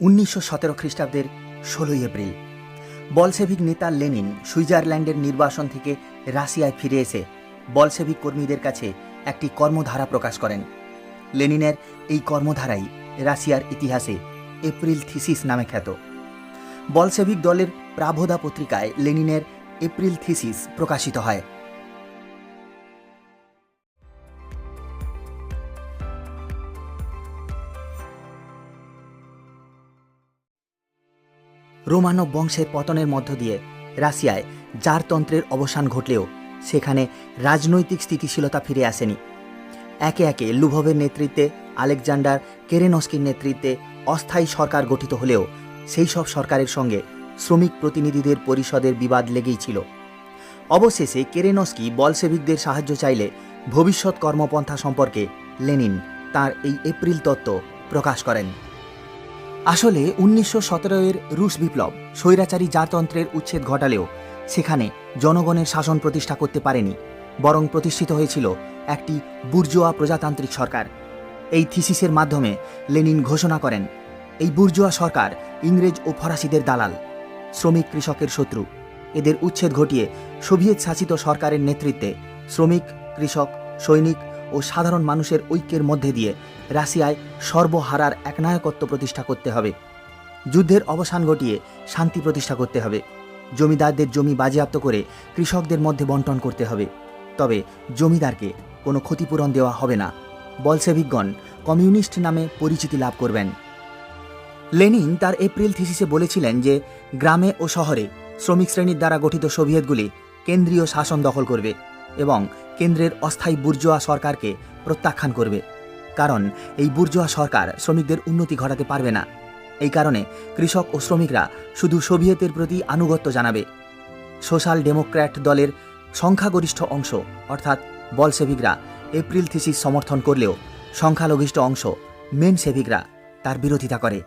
উনিশশো সতেরো খ্রিস্টাব্দের ষোলোই এপ্রিল। বলসেভিক নেতা লেনিন সুইজারল্যান্ডের নির্বাসন থেকে রাশিয়ায় ফিরে এসে বলসেভিক কর্মীদের কাছে একটি কর্মধারা প্রকাশ করেন। লেনিনের এই কর্মধারাই রাশিয়ার ইতিহাসে এপ্রিল থিসিস নামে খ্যাত। বলসেভিক দলের প্রাভোদা পত্রিকায় লেনিনের এপ্রিল থিসিস প্রকাশিত হয়। রোমানব বংশের পতনের মধ্য দিয়ে রাশিয়ায় জারতন্ত্রের অবসান ঘটলেও সেখানে রাজনৈতিক স্থিতিশীলতা ফিরে আসেনি। একে একে লুভবের নেতৃত্বে আলেকজান্ডার কেরেনস্কির নেতৃত্বে অস্থায়ী সরকার গঠিত হলেও সেই সব সরকারের সঙ্গে শ্রমিক প্রতিনিধিদের পরিষদের বিবাদ লেগেই ছিল। অবশেষে কেরেনস্কি বলসেভিকদের সাহায্য চাইলে ভবিষ্যৎ কর্মপন্থা সম্পর্কে লেনিন তার এই এপ্রিল তত্ত্ব প্রকাশ করেন। আসলে উনিশশো সতেরোয়ের রুশ বিপ্লব স্বৈরাচারী জারতন্ত্রের উচ্ছেদ ঘটালেও সেখানে জনগণের শাসন প্রতিষ্ঠা করতে পারেনি, বরং প্রতিষ্ঠিত হয়েছিল একটি বুর্জোয়া প্রজাতান্ত্রিক সরকার। এই থিসিসের মাধ্যমে লেনিন ঘোষণা করেন, এই বুর্জোয়া সরকার ইংরেজ ও ফরাসিদের দালাল, শ্রমিক কৃষকের শত্রু। এদের উচ্ছেদ ঘটিয়ে সোভিয়েত শাসিত সরকারের নেতৃত্বে শ্রমিক, কৃষক, সৈনিক ও সাধারণ মানুষের ঐক্যের মধ্যে দিয়ে রাশিয়ায় সর্বহারার একনায়কত্ব প্রতিষ্ঠা করতে হবে। যুদ্ধের অবসান ঘটিয়ে শান্তি প্রতিষ্ঠা করতে হবে। জমিদারদের জমি বাজেয়াপ্ত করে কৃষকদের মধ্যে বন্টন করতে হবে। তবে জমিদারকে কোনো ক্ষতিপূরণ দেওয়া হবে না। বলসেভিকগণ কমিউনিস্ট নামে পরিচিতি লাভ করবেন। লেনিন তার এপ্রিল থিসিসে বলেছিলেন যে, গ্রামে ও শহরে শ্রমিক শ্রেণির দ্বারা গঠিত সোভিয়েতগুলি কেন্দ্রীয় শাসন দখল করবে এবং কেন্দ্রের অস্থায়ী বুর্জোয়া সরকারকে প্রত্যাখ্যান করবে। কারণ, এই বুর্জোয়া সরকার শ্রমিকদের উন্নতি ঘটাতে পারবে না। এই কারণে কৃষক ও শ্রমিকরা শুধু সোভিয়েতের প্রতি আনুগত্য জানাবে। সোশ্যাল ডেমোক্র্যাট দলের সংখ্যাগরিষ্ঠ অংশ, অর্থাৎ বলসেভিকরা এপ্রিল থিসিস সমর্থন করলেও সংখ্যালঘিষ্ঠ অংশ মেন সেভিকরা তার বিরোধিতা করে।